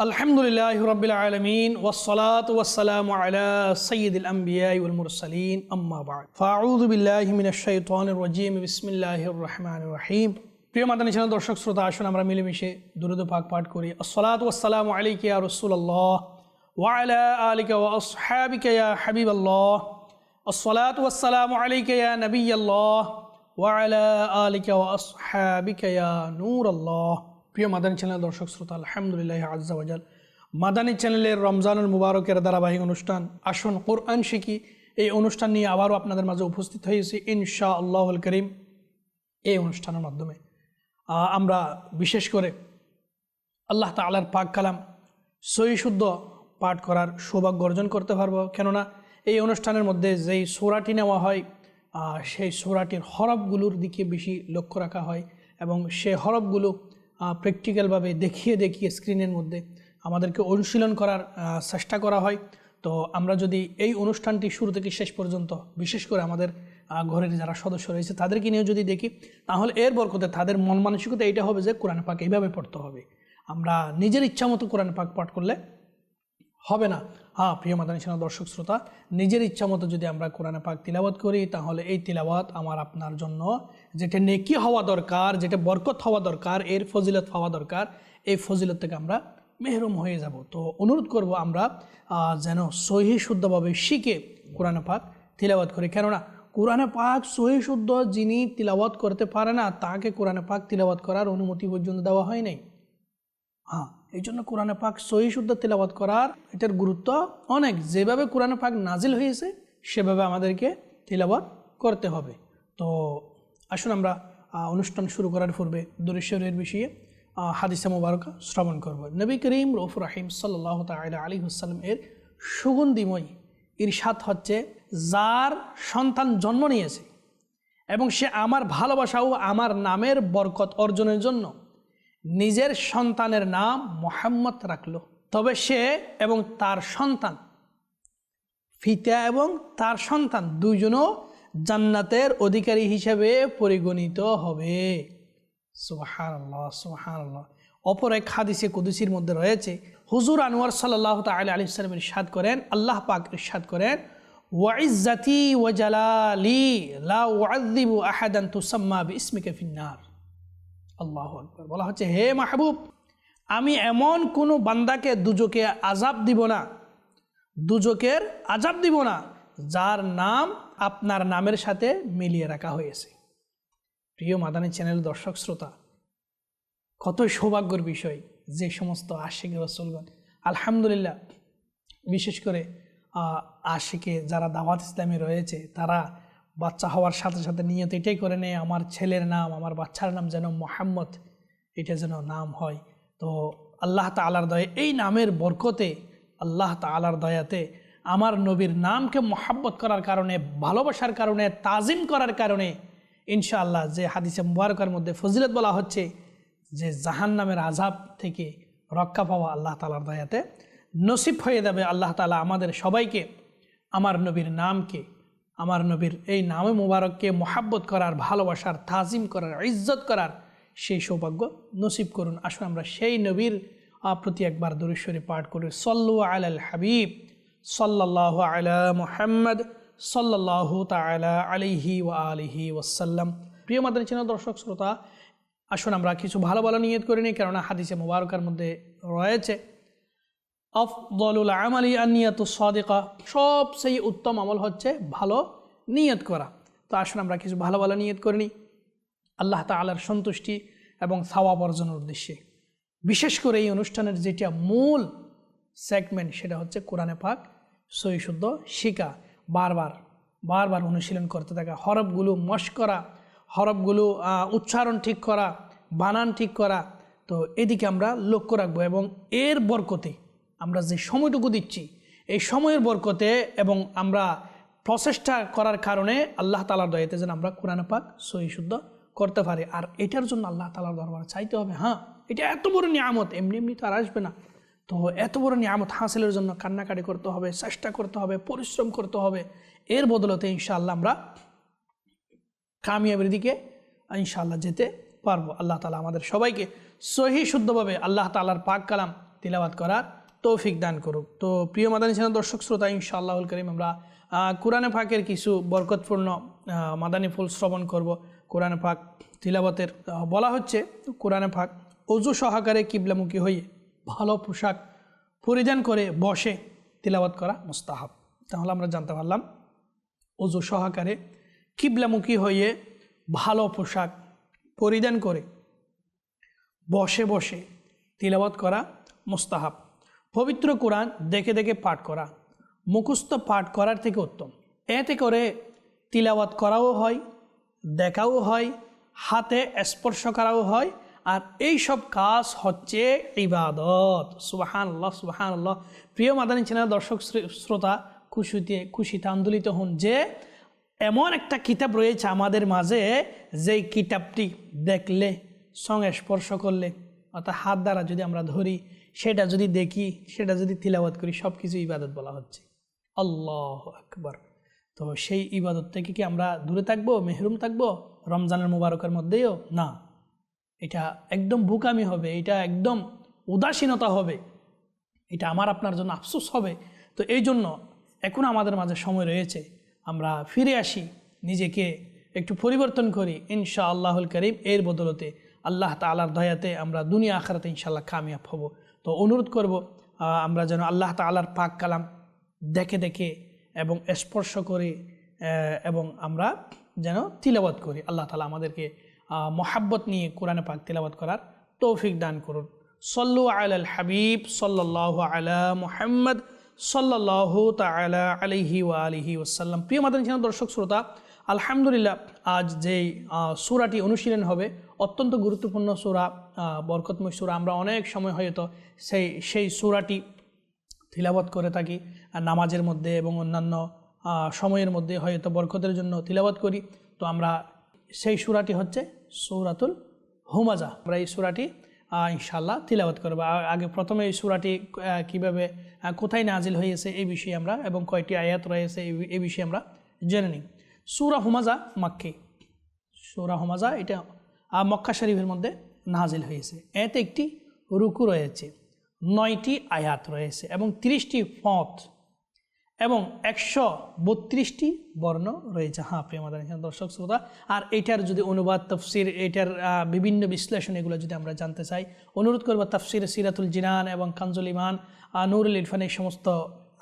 الحمد لله رب العالمين والصلاة والسلام على سيد الأنبياء والمرسلين أما بعد فأعوذ بالله من الشيطان الرجيم بسم الله الرحمن الرحيم প্রিয় মাদানী চ্যানেল দর্শক শ্রোতা আসুন আমরা মিলেমিশে দুরুদ পাক পাঠ করি আসসালাত ওয়াসসালামু আলাইকা ইয়া রাসূলুল্লাহ ওয়া আলা আলিকা ওয়া আসহাবিকা ইয়া হাবিবাল্লাহ আসসালাত ওয়াসসালামু আলাইকা ইয়া নাবিয়াল্লাহ ওয়া আলা আলিকা ওয়া আসহাবিকা ইয়া নূরাল্লাহ প্রিয় মাদানী চ্যানেল দর্শক শ্রোতা, আলহামদুলিল্লাহ আজ্জাওয়াজাল মাদানী চ্যানেলের রমজানুল মুবারকের ধারাবাহিক অনুষ্ঠান, আসুন কোরআন শিখি। এই অনুষ্ঠান নিয়ে আবারও আপনাদের মাঝে উপস্থিত হয়েছি ইনশা আল্লাহুল করিম এই অনুষ্ঠানের মাধ্যমে। আমরা বিশেষ করে আল্লাহ তালার পাক কালাম সই শুদ্ধ পাঠ করার সৌভাগ্য অর্জন করতে পারব। কেননা এই অনুষ্ঠানের মধ্যে যেই সোরাটি নেওয়া হয় সেই সোরাটির হরফগুলোর দিকে বেশি লক্ষ্য রাখা হয় এবং সে হরফগুলো প্র্যাকটিক্যালভাবে দেখিয়ে দেখিয়ে স্ক্রিনের মধ্যে আমাদেরকে অনুশীলন করার চেষ্টা করা হয়। তো আমরা যদি এই অনুষ্ঠানটি শুরু থেকে শেষ পর্যন্ত, বিশেষ করে আমাদের ঘরের যারা সদস্য রয়েছে, তাদেরকে নিয়ে যদি দেখি, তাহলে এর বরকতে তাদের মন মানসিকতা এইটা হবে যে, কোরআন পাক এইভাবে পড়তে হবে। আমরা নিজের ইচ্ছা মতো কোরআন পাক পাঠ করলে হবে না। হ্যাঁ প্রিয় মাদানী চ্যানেল, দর্শক শ্রোতা, নিজের ইচ্ছা মতো যদি আমরা কোরআনে পাক তিলাবাত করি, তাহলে এই তিলাবাত আমার আপনার জন্য যেটা নেকি হওয়া দরকার, যেটা বরকত হওয়া দরকার, এর ফজিলত হওয়া দরকার, এই ফজিলত থেকে আমরা মেহরুম হয়ে যাব। তো অনুরোধ করব আমরা যেন সহি শুদ্ধভাবে শিখে কোরআনে পাক তিলাবাত করি। কেননা, কোরআনে পাক সহি শুদ্ধ যিনি তিলাবাত করতে পারে না, তাকে কোরআনে পাক তিলাবাত করার অনুমতি পর্যন্ত দেওয়া হয় নাই। হ্যাঁ এই জন্য কোরআনে পাক সহি শুদ্ধ তেলাবাত করার এটার গুরুত্ব অনেক। যেভাবে কোরআনে পাক নাজিল হয়েছে, সেভাবে আমাদেরকে তেলাবাত করতে হবে। তো আসুন আমরা অনুষ্ঠান শুরু করার পূর্বে দরিশ্বরের বিষয়ে হাদিসা মুবারকা শ্রবণ করব। নবী করিম রৌফ রাহিম সাল্লাহ তাল আলী হুসালাম এর সুগন্ধিময় ইরশাদ হচ্ছে, যার সন্তান জন্ম নিয়েছে এবং সে আমার ভালোবাসা ও আমার নামের বরকত অর্জনের জন্য নিজের সন্তানের নাম মোহাম্মদ রাখল। তবে সে এবং তার সন্তান, ফিতা এবং তার সন্তান দুইজনও জান্নাতের অধিকারী হিসেবে পরিগণিত হবে। সুবাহান আল্লাহ অপর এক হাদিসে কুদুসির মধ্যে রয়েছে, হুজুর আনোয়ার সাল্লাহ তাল আলি সাল্লাম ইরশাদ করেন, আল্লাহ পাক ইরশাদ করেন ওয়াইজাতি ওয়াজালালি লা আহাদান তুসাম্মা বিসমিকা ফিন্নার আল্লাহ আকবর। বলা হচ্ছে, হে মাহবুব, আমি এমন কোনো বান্দাকে দুজকে আজাব দিব না, দুজকের আজাব দিব না, যার নাম আপনার নামের সাথে মিলিয়ে রাখা হয়েছে। প্রিয় মাদানী চ্যানেল দর্শক শ্রোতা, কত সৌভাগ্যের বিষয় যে সমস্ত আশিক রসুলগণ, আলহামদুলিল্লাহ, বিশেষ করে আশিকে যারা দাওয়াত ইসলামী রয়েছে, তারা বাচ্চা হওয়ার সাথে সাথে নিয়ত এটাই করে নেয়, আমার ছেলের নাম, আমার বাচ্চার নাম যেন মোহাম্মদ, এটা যেন নাম হয়। তো আল্লাহ তালার দয়ে, এই নামের বরকতে, আল্লাহ তালার দয়াতে আমার নবীর নামকে মোহাব্বত করার কারণে, ভালোবাসার কারণে, তাজিম করার কারণে, ইনশাআল্লাহ যে হাদিসে মুবারকের মধ্যে ফজিলত বলা হচ্ছে, যে জাহান নামের আজাব থেকে রক্ষা পাওয়া আল্লাহ তালার দয়াতে নসিব হয়ে যাবে আল্লাহ তালা আমাদের সবাইকে, আমার নবীর নামকে আমার নবীর এই নামে মুবারককে মোহাব্বত করার, ভালোবাসার, তাজিম করার, ইজ্জত করার সেই সৌভাগ্য নসিব করুন। আসুন আমরা সেই নবীর প্রতি একবার দূরেশ্বরী পাঠ করি। সল্লু আল হাবিব সাল্লাহ আলা মোহাম্মদ সাল্লাহ তালা আলিহি ওয়া আলিহি ওয়াসাল্লাম। প্রিয় মাদানী চ্যানেল, দর্শক, শ্রোতা, আসুন আমরা কিছু ভালো ভালো নিয়ত করে নিই, কেননা হাদিসে মুবারকার মধ্যে রয়েছে। আফদলুল আমালি আনিয়াত সাদিকা। সবচেয়ে উত্তম আমল হচ্ছে ভালো নিয়ত করা। তো আসুন আমরা কিছু ভালো ভালো নিয়ত করে নিই। আল্লাহ তালার সন্তুষ্টি এবং সাওয়াব অর্জনের উদ্দেশ্যে। বিশেষ করে এই অনুষ্ঠানের যেটা মূল সেগমেন্ট সেটা হচ্ছে কোরআনে পাক সই শুদ্ধ শিকা। বারবার বারবার অনুশীলন করতে থাকা। হরফগুলো মশ করা হরফগুলো উচ্চারণ ঠিক করা, বানান ঠিক করা। তো এদিকে আমরা লক্ষ্য রাখব এবং এর বরকতে আমরা যে সময়টুকু দিচ্ছি, এই সময়ের বরকতে এবং আমরা প্রচেষ্টা করার কারণে আল্লাহ তালার দয়াতে যেন আমরা কোরআন পাক সহি শুদ্ধ করতে পারি। আর এটার জন্য আল্লাহ তালার দরবার চাইতে হবে হ্যাঁ এটা এত বড় নিয়ামত, এমনি এমনি তো আর আসবে না। তো এত বড় নিয়ামত হাসিলের জন্য কান্নাকাটি করতে হবে, চেষ্টা করতে হবে, পরিশ্রম করতে হবে। এর বদলতে ইনশাআল্লাহ আমরা কামিয়াবের দিকে ইনশাআল্লাহ যেতে পারব। আল্লাহ তালা আমাদের সবাইকে সহি শুদ্ধভাবে আল্লাহ তালার পাক কালাম তিলাবাত করার তৌফিক দান করুক। তো প্রিয় মাদানী চ্যানেল, দর্শক, শ্রোতা, ইনশাআল্লাহুল করিম, আমরা কোরআনে পাকের কিছু বরকতপূর্ণ মাদানী ফুল শ্রবণ করব। কোরআনে পাক তিলাবতের বলা হচ্ছে, কোরআনে পাক অজু সহকারে কিবলামুখী হয়ে ভালো পোশাক পরিধান করে বসে তিলাবাত করা মুস্তাহাব। তাহলে আমরা জানতে পারলাম, অজু সহকারে কিবলামুখী হয়ে ভালো পোশাক পরিধান করে বসে বসে তিলাবাত করা মুস্তাহাব। পবিত্র কোরআন দেখে দেখে পাঠ করা, মুখস্থ পাঠ করার থেকে উত্তম। এতে করে তিলাওয়াত করাও হয়, দেখাও হয়, হাতে স্পর্শ করাও হয়, আর এই সব কাজ হচ্ছে ইবাদত। সুবাহান আল্লাহ সুবাহান আল্লাহ প্রিয় মাদানী চ্যানেল, দর্শক শ্রী- শ্রোতা, খুশিতে খুশিতে আন্দোলিত হন যে, এমন একটা কিতাব রয়েছে আমাদের মাঝে, যেই কিতাবটি দেখলে, সঙ্গে স্পর্শ করলে, অর্থাৎ হাত দ্বারা যদি আমরা ধরি সেটা যদি দেখি, সেটা যদি তিলাবাত করি সব কিছু ইবাদত বলা হচ্ছে। আল্লাহ আকবার। তো সেই ইবাদত থেকে কি আমরা দূরে থাকব, মেহরুম থাকব, রমজানের মুবারকের মধ্যেও? না। এটা একদম বুকামি হবে, এটা একদম উদাসীনতা হবে। এটা আমার, আপনার জন্য আফসোস হবে। তো এই জন্য এখন আমাদের মাঝে সময় রয়েছে, আমরা ফিরে আসি, নিজেকে একটু পরিবর্তন করি। ইনশা আল্লাহুল করিম, এর বদলতে আল্লাহ তালার দয়াতে আমরা দুনিয়া আখারাতে ইনশাল্লাহ কামিয়াব হব। তো অনুরোধ করব আমরা যেন আল্লাহ তালার পাক কালাম দেখে দেখে এবং স্পর্শ করে এবং আমরা যেন তিলাবাত করি। আল্লাহ তালা আমাদেরকে মহাব্বত নিয়ে কোরআনে পাক তিলাবাত করার তৌফিক দান করুন। সল্লু আল হাবিব সাল্লাহ আলা মুহাম্মদ সাল্লাহ তালা আলিহি ওয়া আলিহি ওসাল্লাম প্রিয় মাদানী দর্শক, শ্রোতা আলহামদুলিল্লাহ, আজ যেই সুরাটি অনুশীলন হবে, অত্যন্ত গুরুত্বপূর্ণ সূরা বরকতময় সূরা, আমরা অনেক সময় হয়তো সেই সেই সুরাটি তিলাবত করে থাকি নামাজের মধ্যে এবং অন্যান্য সময়ের মধ্যে হয়তো বরকতের জন্য তিলাবত করি। তো আমরা সেই সুরাটি হচ্ছে সৌরাতুল হুমাজা। আমরা এই সুরাটি ইনশাল্লাহ তিলাবত করব। আগে প্রথমে এই সুরাটি কীভাবে কোথায় নাজিল হয়েছে এই বিষয়ে আমরা এবং কয়টি আয়াত রয়েছে এই বিষয়ে আমরা জেনে নিই। সুরা হুমাজা মাক্কি। সুরা হুমাজা এটা মক্কা শরীফের মধ্যে নাজিল হয়েছে। এতে একটি রুকু রয়েছে, নয়টি আয়াত রয়েছে এবং তিরিশটি পথ এবং একশো বত্রিশটি বর্ণ রয়েছে। হ্যাঁ প্রিয় আমাদের এখানে দর্শক, শ্রোতা, আর এটার যদি অনুবাদ, তফসির, এটার বিভিন্ন বিশ্লেষণ এগুলো যদি আমরা জানতে চাই, অনুরোধ করব তফসির সিরাতুল জিনান এবং কাঞ্জুল ইমান নুরুল ইরফান এই সমস্ত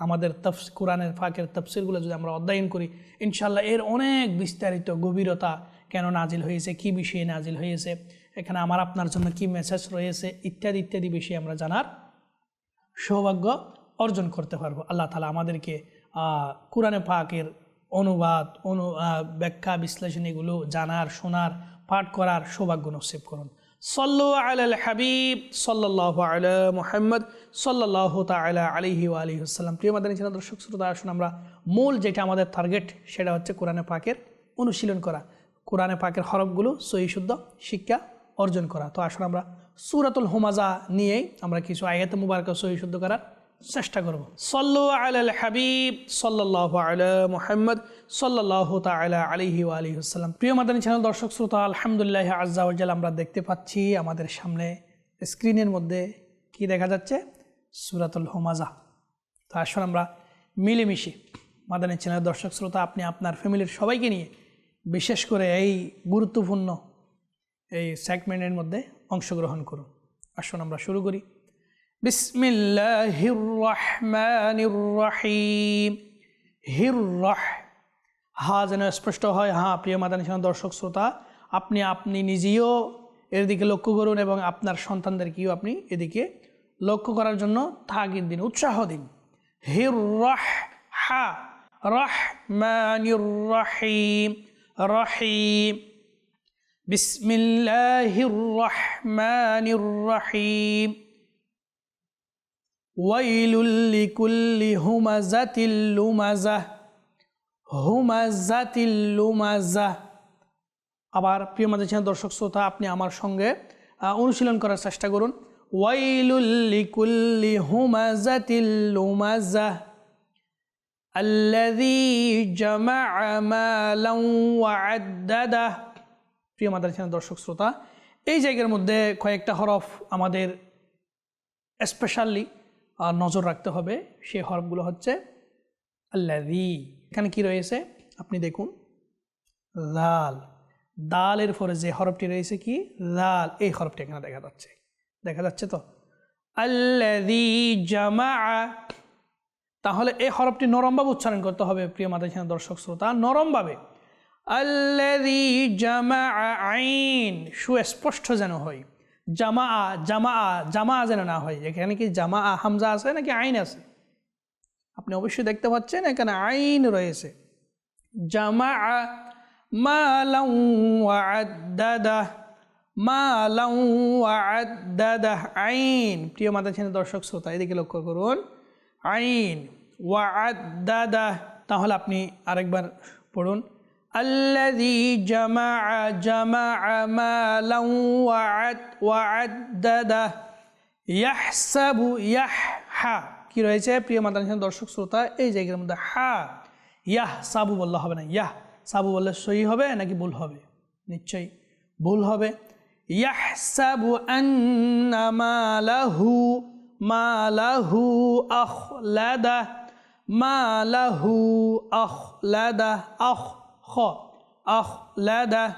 আমাদের তফস, কোরআনের ফাঁকের তফসিরগুলো যদি আমরা অধ্যয়ন করি ইনশাল্লাহ এর অনেক বিস্তারিত গভীরতা কেন নাজিল হয়েছে, কি বিষয়ে নাজিল হয়েছে, এখানে আমার আপনার জন্য কি মেসেজ রয়েছে, ইত্যাদি ইত্যাদি বিষয়ে আমরা জানার সৌভাগ্য অর্জন করতে পারব। আল্লাহ তালা আমাদেরকে কোরআনে পাকের অনুবাদ, অনু ব্যাখ্যা, বিশ্লেষণ এগুলো জানার, শোনার, পাঠ করার সৌভাগ্য নসিব করুন। মুহাম্মদ দর্শক, শ্রোতা, আসুন আমরা মূল যেটা আমাদের টার্গেট সেটা হচ্ছে কোরআনে পাকের অনুশীলন করা। কোরআনে পাকের হরফগুলো সহি, শুদ্ধ শিক্ষা অর্জন করা। তো আসুন আমরা সুরাতুল হোমাজা নিয়েই আমরা কিছু আয়াত মুবারক সহি, শুদ্ধ করার চেষ্টা করব। সল্লু আল হাবিব সাল্লাহ আলা মুহাম্মদ সাল্লাহ তালা আলিহি আলহি আসসালাম প্রিয় মাদানী চ্যানেল, দর্শক শ্রোতা, আলহামদুলিল্লাহ আজ্জাউজ্জাল আমরা দেখতে পাচ্ছি আমাদের সামনে স্ক্রিনের মধ্যে কি দেখা যাচ্ছে? সুরাতুল হোমাজা তো আসুন আমরা মিলেমিশে, মাদানী চ্যানেল দর্শক শ্রোতা, আপনি আপনার ফ্যামিলির সবাইকে নিয়ে, বিশেষ করে এই গুরুত্বপূর্ণ এই সেগমেন্টের মধ্যে অংশগ্রহণ করুন। আসুন আমরা শুরু করি। বিসমিল্লাহির রহমানির রহিম হির রহ হা যেন স্পষ্ট হয় হ্যাঁ প্রিয় মাদানী চ্যানেল দর্শক শ্রোতা আপনি আপনি নিজেও এর দিকে লক্ষ্য করুন এবং আপনার সন্তানদেরকেও আপনি এদিকে লক্ষ্য করার জন্য তাগিদ দিন উৎসাহ দিন হির রহ হা রহমানির রহিম রহিম بسم الله الرحمن ওয়াইলুল্লিকুল্লি হুমাজাতিল্লুমাজাহ হুমাজাতিল্লুমাজাহ আবার প্রিয় মাঝে দর্শক শ্রোতা, আপনি আমার সঙ্গে অনুশীলন করার চেষ্টা করুন। ওয়াইলুল্লিকুল্লি হুমাজাতিল্লুমাজাহ আল্লাযী জমা মালান ওয়া'আদ্দাদাহ প্রিয় মাদ্রাসার দর্শক শ্রোতা, এই জায়গার মধ্যে কয়েকটা হরফ আমাদের, স্পেশালি নজর রাখতে হবে সেই হরফগুলো হচ্ছে আল্লাদি এখানে কি রয়েছে? আপনি দেখুন। লাল দালের পরে যে হরফটি রয়েছে কি? লাল এই হরফটি এখানে দেখা যাচ্ছে। দেখা যাচ্ছে তো? আল্লাদি জামা তাহলে এই হরফটি নরমভাবে উচ্চারণ করতে হবে, প্রিয় মাদার দর্শক, শ্রোতা। নরমভাবে। আল্লাদি জামা আইন। সুস্পষ্ট যেন হয়। জামা আ জামা জামা যেন না হয়। এখানে কি জামা আ হামজা আছে নাকি আইন আছে? আপনি অবশ্যই দেখতে পাচ্ছেন, এখানে আইন রয়েছে। জামা আদাদা আইন। প্রিয় মাতা ছেলে দর্শক শ্রোতা, এদিকে লক্ষ্য করুন। আইন ওয়া আদাদা তাহলে আপনি আরেকবার পড়ুন। الذي جمع جمع مالا وعد وعدده يحسب يح হা কি রয়েছে প্রিয় মাদান দর্শক শ্রোতা এই জায়গার মধ্যে হা ইয়াহ সাবু বললে হবে না ইয়াহ সাবু বললে সহি হবে নাকি ভুল হবে নিশ্চয়ই ভুল হবে ইয়াহসাবু আন্না মালাহু মালাহু আখলাদা মালাহু আখলাদা আখ خ أخلده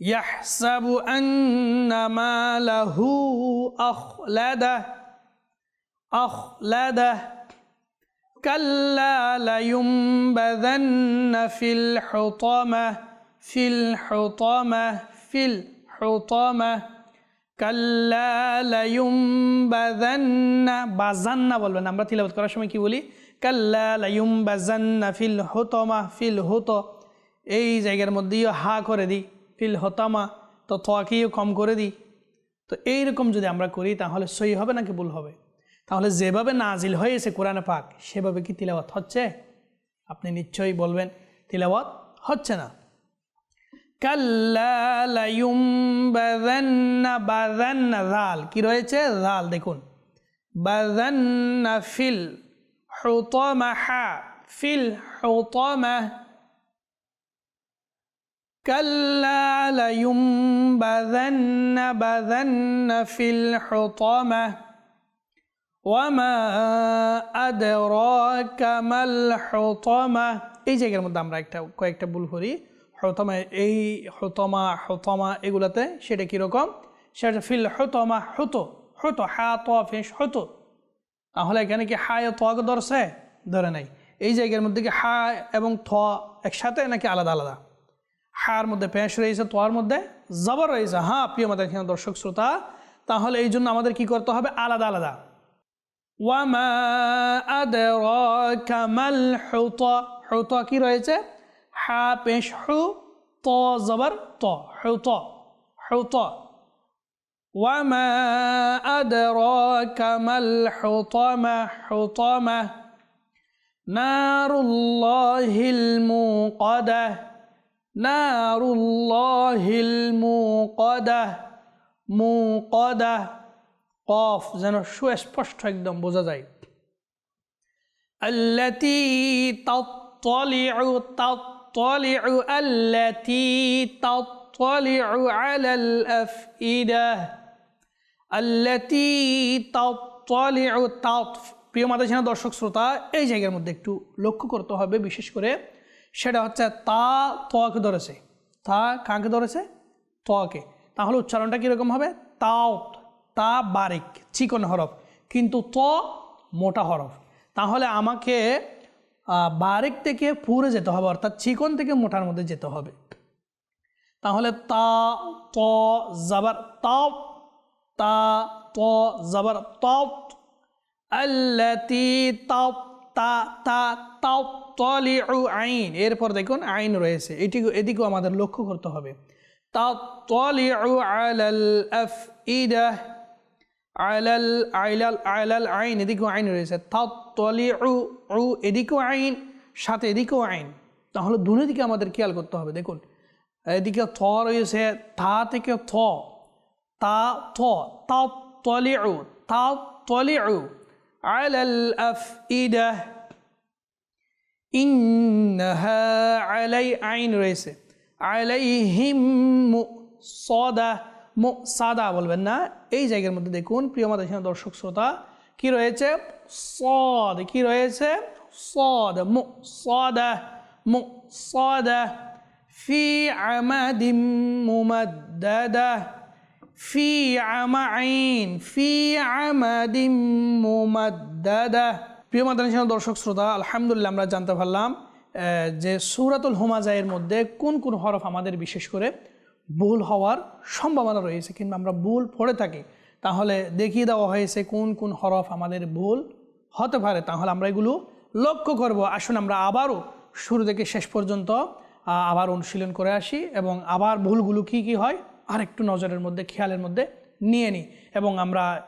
يحسب أن ماله أخلده أخلده كلا لينبذن في الحطمة في الحطمة في الحطمة কাল্লা লায়ুম্বাজান্না বাজান্না বলবেন আমরা তিলাবত করার সময় কি বলি কাল্লা ফিল হতমা ফিল হত। এই জায়গার মধ্যেও হা করে দিই ফিল হতামা, তো থাকেও কম করে দিই তো এইরকম যদি আমরা করি, তাহলে সই হবে নাকি ভুল হবে? তাহলে যেভাবে নাজিল হয়েছে কোরআনে পাক, সেভাবে কি তিলাওয়াত হচ্ছে? আপনি নিশ্চয়ই বলবেন, তিলাওয়াত হচ্ছে না। কি রয়েছে? রাল দেখুন। বাজান্না ফিল حطمة في الحطمة كلا لينبذن بذن في الحطمة وما أدراك ما الحطمة এই জায়গার মধ্যে আমরা একটা কয়েকটা ভুল করি হতমা এই হতমা হতমা এগুলাতে সেটা কীরকম সেটা ফিল হতমা হতো হতো হা তো ফেস হতো তাহলে এখানে কি হায় থকে ধরছে? ধরে নাই। এই জায়গার মধ্যে কি হা এবং থ একসাথে নাকি আলাদা আলাদা? হার মধ্যে পেশ রয়েছে তোয়ার মধ্যে জবর রয়েছে। হ্যাঁ প্রিয় আমাদের এখানে দর্শক, শ্রোতা, তাহলে এই জন্য আমাদের কি করতে হবে? আলাদা আলাদা। ওয়ামা কি রয়েছে? হা, পেশ, হু, ত, জবর, ত। হৌত। হুত। وما أدراك ما الحطمة حطمة نار الله الموقدة نار الله الموقدة موقدة قاف যেন সুস্পষ্ট একদম বোঝা যায় التي تطلع تطلع التي تطلع على الأفئدة আল্লাতি প্রিয় মাতা সেনা দর্শক, শ্রোতা, এই জায়গার মধ্যে একটু লক্ষ্য করতে হবে, বিশেষ করে সেটা হচ্ছে তা তকে ধরেছে। তা কাকে ধরেছে? তকে তাহলে উচ্চারণটা কীরকম হবে? তাও তা বারিক, চিকন হরফ। কিন্তু ত মোটা হরফ। তাহলে আমাকে বারিক থেকে পুরে যেতে হবে, অর্থাৎ চিকন থেকে মোটার মধ্যে যেতে হবে। তাহলে তা, ত, জাবার তাও তা, ত, জবর, তত, আল্লাতি তাও তা তা তাও তলিউ আইন। এরপর দেখুন, আইন রয়েছে। এটি এদিকেও আমাদের লক্ষ্য করতে হবে। তা তলিউ আলাল আফ ইদা আলাল আইলাল আলাল আইন। এদিকেও আইন রয়েছে। তা তলিউ উ, এদিকেও আইন, সাথে এদিকেও আইন। তাহলে দুদিকে আমাদের খেয়াল করতে হবে। দেখুন, এদিকে থ রয়েছে, থা থেকে থ। تا طا تطلع تطلع على الأفئدة إنها علي عين ريسة عليهم مؤصدة মো সাদা বলবেন না এই জায়গার মধ্যে দেখুন প্রিয় মাতা এখানে দর্শক শ্রোতা কি রয়েছে সদ কি রয়েছে সদ মো সদা মো সদা ফি আমাদিম মুমাদ্দাদা প্রিয় মাদানী দর্শক, শ্রোতা, আলহামদুলিল্লাহ আমরা জানতে পারলাম যে সূরাতুল হুমাজায়ের মধ্যে কোন কোন হরফ আমাদের বিশেষ করে ভুল হওয়ার সম্ভাবনা রয়েছে কিংবা আমরা ভুল পড়ে থাকি, তাহলে দেখিয়ে দেওয়া হয়েছে কোন কোন হরফ আমাদের ভুল হতে পারে। তাহলে আমরা এগুলো লক্ষ্য করব। আসুন আমরা আবারও শুরু থেকে শেষ পর্যন্ত আবার অনুশীলন করে আসি এবং আবার ভুলগুলো কি কি হয় আর একটু নজরের মধ্যে, খেয়ালের মধ্যে নিয়ে নিই এবং আমরা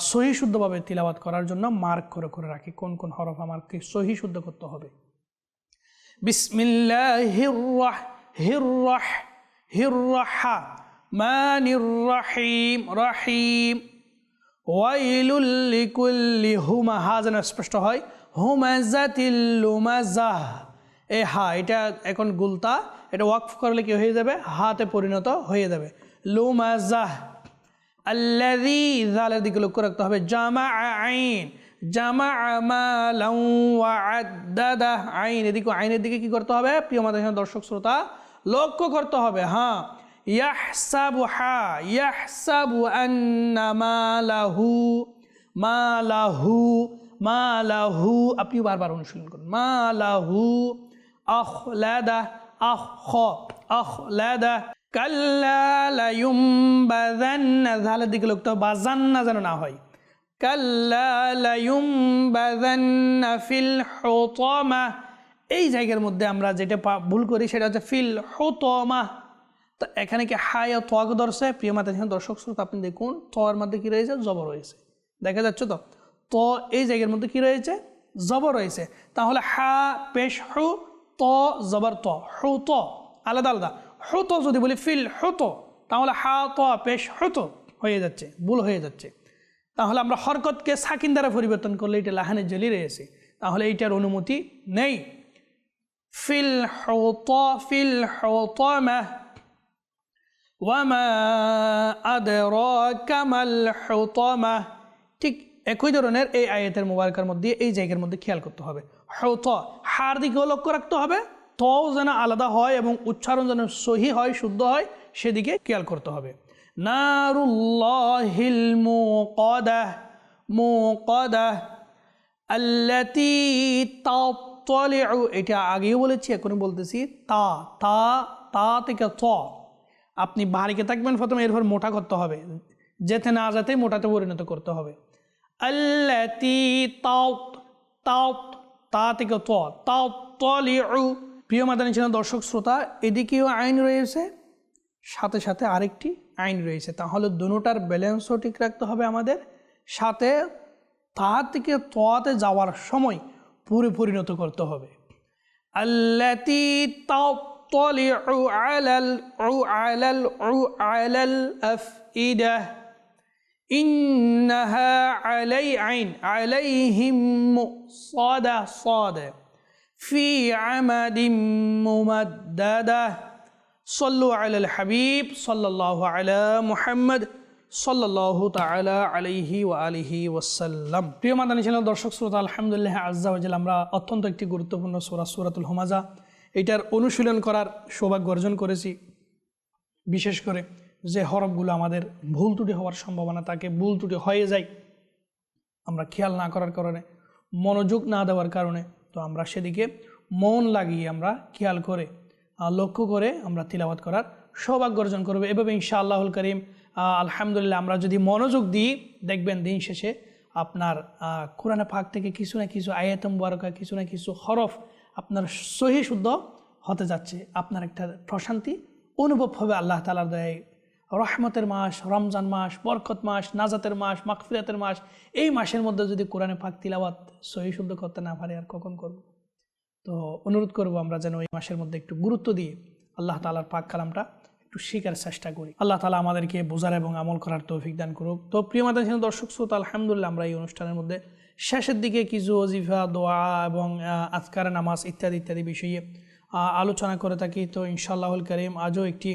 সহি শুদ্ধভাবে তিলাবাত করার জন্য মার্ক করে করে রাখি কোন কোন হরফ আমাকে সহি শুদ্ধ করতে হবে। বিসমিল্লাহির রাহ হির রাহ হির রাহা মানির হুমা। হা যেন স্পষ্ট হয়। হুমাজাতিল লুমাজাহ। এ হা, এটা এখন গুলতা, এটা ওয়াকফ করলে কি হয়ে যাবে? হাতে পরিণত হয়ে যাবে। লুমাজাহ, আল্লাযী, জালের দিকে লক্ষ্য রাখতে হবে। জামা আইন জামা আদ্দাদা আইন। এদিকে আইনের দিকে কি করতে হবে? প্রিয় আমাদের দর্শক, শ্রোতা, লক্ষ্য করতে হবে। হ্যাঁ ইয়াহসাবু হা, ইয়াহসাবু আন্না মালাহু মালাহু মালাহু। আপনি বারবার অনুশীলন করুন। মালাহু আখলাদা আখ খ আখলাদা কাল্লা লায়ুমবাযান্না জালের দিকে লোকটা বাজান্না যেন না হয় কাল্লা লায়ুমবাযান্না ফিল হুতামা এই জায়গার মধ্যে আমরা যেটা ভুল করি সেটা হচ্ছে ফিল হুতামা। তো এখানে কি হায় তোয়াকে ধরছে? প্রিয় মাতা দর্শক শ্রোতা, আপনি দেখুন তোয়ার মধ্যে কি রয়েছে? জবর রয়েছে। দেখা যাচ্ছে তো? তো এই জায়গার মধ্যে কি রয়েছে? জবর রয়েছে। তাহলে হা, পেশ, হু ত, জবর ত, হু ত, আলাদা আলাদা। হু তো যদি বলি ফিল, হু তো, তাহলে হা, ত, পেশ, হু তো হয়ে যাচ্ছে, ভুল হয়ে যাচ্ছে। তাহলে আমরা হরকতকে সাকিন দ্বারা পরিবর্তন করলে এটা লাহানে জলি রয়েছে তাহলে এইটার অনুমতি নেই। ফিল হত ফিল হতমা ওয়ামা আদরাকা মাল হুতামা ঠিক একই ধরনের এই আয়াতের মোবারকার মধ্যে, এই জায়গার মধ্যে খেয়াল করতে হবে। হত হার দিকেও লক্ষ্য রাখতে হবে। তও যেন আলাদা হয় এবং উচ্চারণ যেন সহি হয়, শুদ্ধ হয়, সেদিকে খেয়াল করতে হবে। এটা আগেও বলেছি এখনই বলতেছি, তা তা তা থেকে ত। আপনি বাড়িকে থাকবেন প্রথমে এরপর মোটা করতে হবে। যেতে না যেতে মোটাতে পরিণত করতে হবে। আল্লাতি তাও তাও তা থেকে ত তাও তলিউ প্রিয় মাদানী ছিলেন দর্শক শ্রোতা, এদিকেও আইন রয়েছে, সাথে সাথে আরেকটি আইন রয়েছে। তাহলে দুটার ব্যালেন্সও ঠিক রাখতে হবে আমাদের। সাথে তা থেকে তোয়াতে যাওয়ার সময় পুরো পরিণত করতে হবে। আল্লাতি আফইদাহ إنها علي عين عليهم مؤصدة صادة في عمد ممددة صلوا على الحبيب صلى الله على محمد সাল্লাহ তালা আলাইহি ওয়া আলিহি ওয়াসাল্লাম প্রিয় মাদানী চ্যানেল দর্শক শ্রোতা আলহামদুলিল্লাহ আজ্জা ওয়াজাল আমরা অত্যন্ত একটি গুরুত্বপূর্ণ সোরা সুরাতুল হোমাজা এটার অনুশীলন করার সৌভাগ্য অর্জন করেছি বিশেষ করে যে হরফগুলো আমাদের ভুল ত্রুটি হওয়ার সম্ভাবনা থাকে ভুল ত্রুটি হয়ে যায়, আমরা খেয়াল না করার কারণে, মনোযোগ না দেওয়ার কারণে, তো আমরা সেদিকে মন লাগিয়ে আমরা খেয়াল করে লক্ষ্য করে আমরা তিলাবাত করার সৌভাগ্য অর্জন করব। এভাবে ইনশা আল্লাহুল করিম আলহামদুলিল্লাহ আমরা যদি মনোযোগ দিই, দেখবেন দিন শেষে আপনার কোরআনে ফাঁক থেকে কিছু না কিছু আয়াতম বারকা কিছু না কিছু হরফ আপনার সহি শুদ্ধ হতে যাচ্ছে। আপনার একটা প্রশান্তি অনুভব হবে আল্লাহ তালার দয়ায়। রহমতের মাস, রমজান মাস, বরকত মাস, নাজাতের মাস মাকফিরাতের মাস, এই মাসের মধ্যে যদি কোরআনে পাক তিলাবাত সহি শুদ্ধ করতে না পারে, আর কখন করব? তো অনুরোধ করব আমরা যেন এই মাসের মধ্যে একটু গুরুত্ব দিয়ে আল্লাহ তালার পাক কালামটা একটু শেখার চেষ্টা করি। আল্লাহ তালা আমাদেরকে বোঝার এবং আমল করার তৌফিক দান করুক। তো প্রিয় ছিলেন দর্শক শ্রোতা, আলহামদুলিল্লাহ আমরা এই অনুষ্ঠানের মধ্যে শেষের দিকে কিছু অজিফা দোয়া এবং আজকার, নামাজ ইত্যাদি ইত্যাদি বিষয়ে আলোচনা করে থাকি। তো ইনশাআল্লাহুল করিম, আজও একটি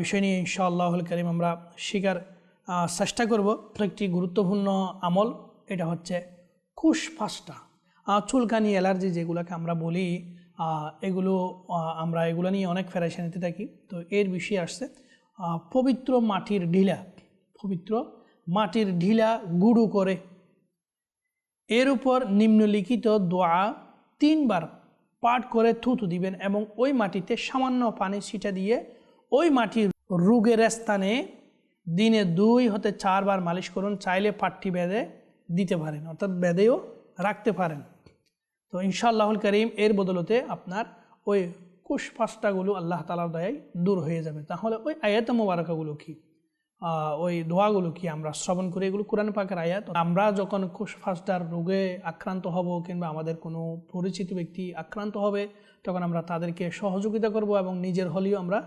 বিষয় নিয়ে ইনশাআল্লাহুল করিম আমরা শিকার চেষ্টা করব। একটি গুরুত্বপূর্ণ আমল, এটা হচ্ছে কুশ ফাস্টা চুলকানি, অ্যালার্জি যেগুলোকে আমরা বলি এগুলো আমরা এগুলো নিয়ে অনেক ফেরাইশানিতে থাকি। তো এর বিষয়ে আসছে পবিত্র মাটির ঢিলা, পবিত্র মাটির ঢিলা গুঁড়ো করে। এর উপর নিম্নলিখিত দোয়া তিনবার পাঠ করে থুতু দিবেন এবং ওই মাটিতে সামান্য পানি ছিটা দিয়ে ওই মাটির রোগের স্থানে দিনে দুই হতে চারবার মালিশ করুন, চাইলে পাটটি বেঁধে দিতে পারেন, অর্থাৎ বেঁধেও রাখতে পারেন। তো ইনশাআল্লাহুল করিম এর বদলতে আপনার ওই কুশ পাঁচটাগুলো আল্লাহ তালার দয়ায় দূর হয়ে যাবে। তাহলে ওই আয়াত মোবারকাগুলো কি? ওই দোয়াগুলো কি আমরা শ্রবণ করি? এগুলো কোরআন পাকের আয়াত। আমরা যখন কুশ ফাস্টার রোগে আক্রান্ত হব কিংবা আমাদের কোনো পরিচিত ব্যক্তি আক্রান্ত হবে, তখন আমরা তাদেরকে সহযোগিতা করব এবং নিজের হলেও আমরা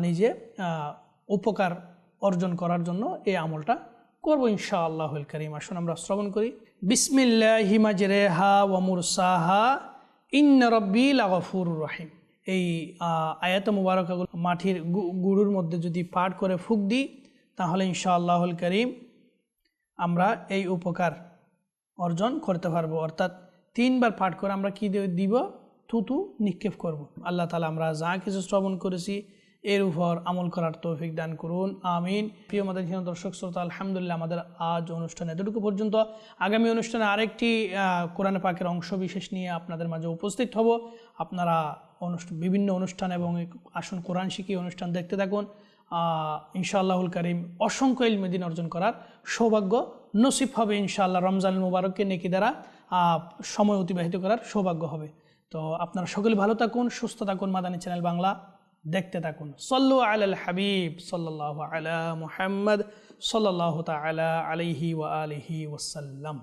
নিজে উপকার অর্জন করার জন্য এই আমলটা করব ইনশা আল্লাহুল করিম। আসুন আমরা শ্রবণ করি। বিসমিল্লাহি মাজরেহা ওয়া মুরসাহা। ইন্ন রব্বি লাগফুর রহিম। এই আয়াত মুবারকাগুলো মাটির গু- গুঁড়োর মধ্যে যদি পাঠ করে ফুক দিই, তাহলে ইনশা আল্লাহুল করিম আমরা এই উপকার অর্জন করতে পারব। অর্থাৎ তিনবার পাঠ করে আমরা কী দিব? থুতু নিক্ষেপ করব। আল্লাহ তালা আমরা যা কিছু শ্রবণ করেছি এর উপর আমল করার তৌফিক দান করুন, আমিন। প্রিয় মাদের দর্শক শ্রোতা, আলহামদুলিল্লাহ আমাদের আজ অনুষ্ঠান এতটুকু পর্যন্ত। আগামী অনুষ্ঠানে আরেকটি কোরআন পাকের অংশ বিশেষ নিয়ে আপনাদের মাঝে উপস্থিত হব। আপনারা অনুষ্ঠান বিভিন্ন অনুষ্ঠান এবং আসুন কোরআন শিখি অনুষ্ঠান দেখতে থাকুন। ইনশাআল্লাহুল করিম অসংখ্য ইলমেদিন অর্জন করার সৌভাগ্য নসিব হবে ইনশাআল্লাহ। রমজান মুবারককে নেকি দ্বারা সময় অতিবাহিত করার সৌভাগ্য হবে। তো আপনারা সকলে ভালো থাকুন, সুস্থ থাকুন। মাদানী চ্যানেল বাংলা দেখতে থাকুন। সল্লু আল হাবিব সাল্লাহ আলা মুহাম্মদ সাল্লাহ তালা আলাইহি ওয়া আলিহি ওয়াসাল্লাম।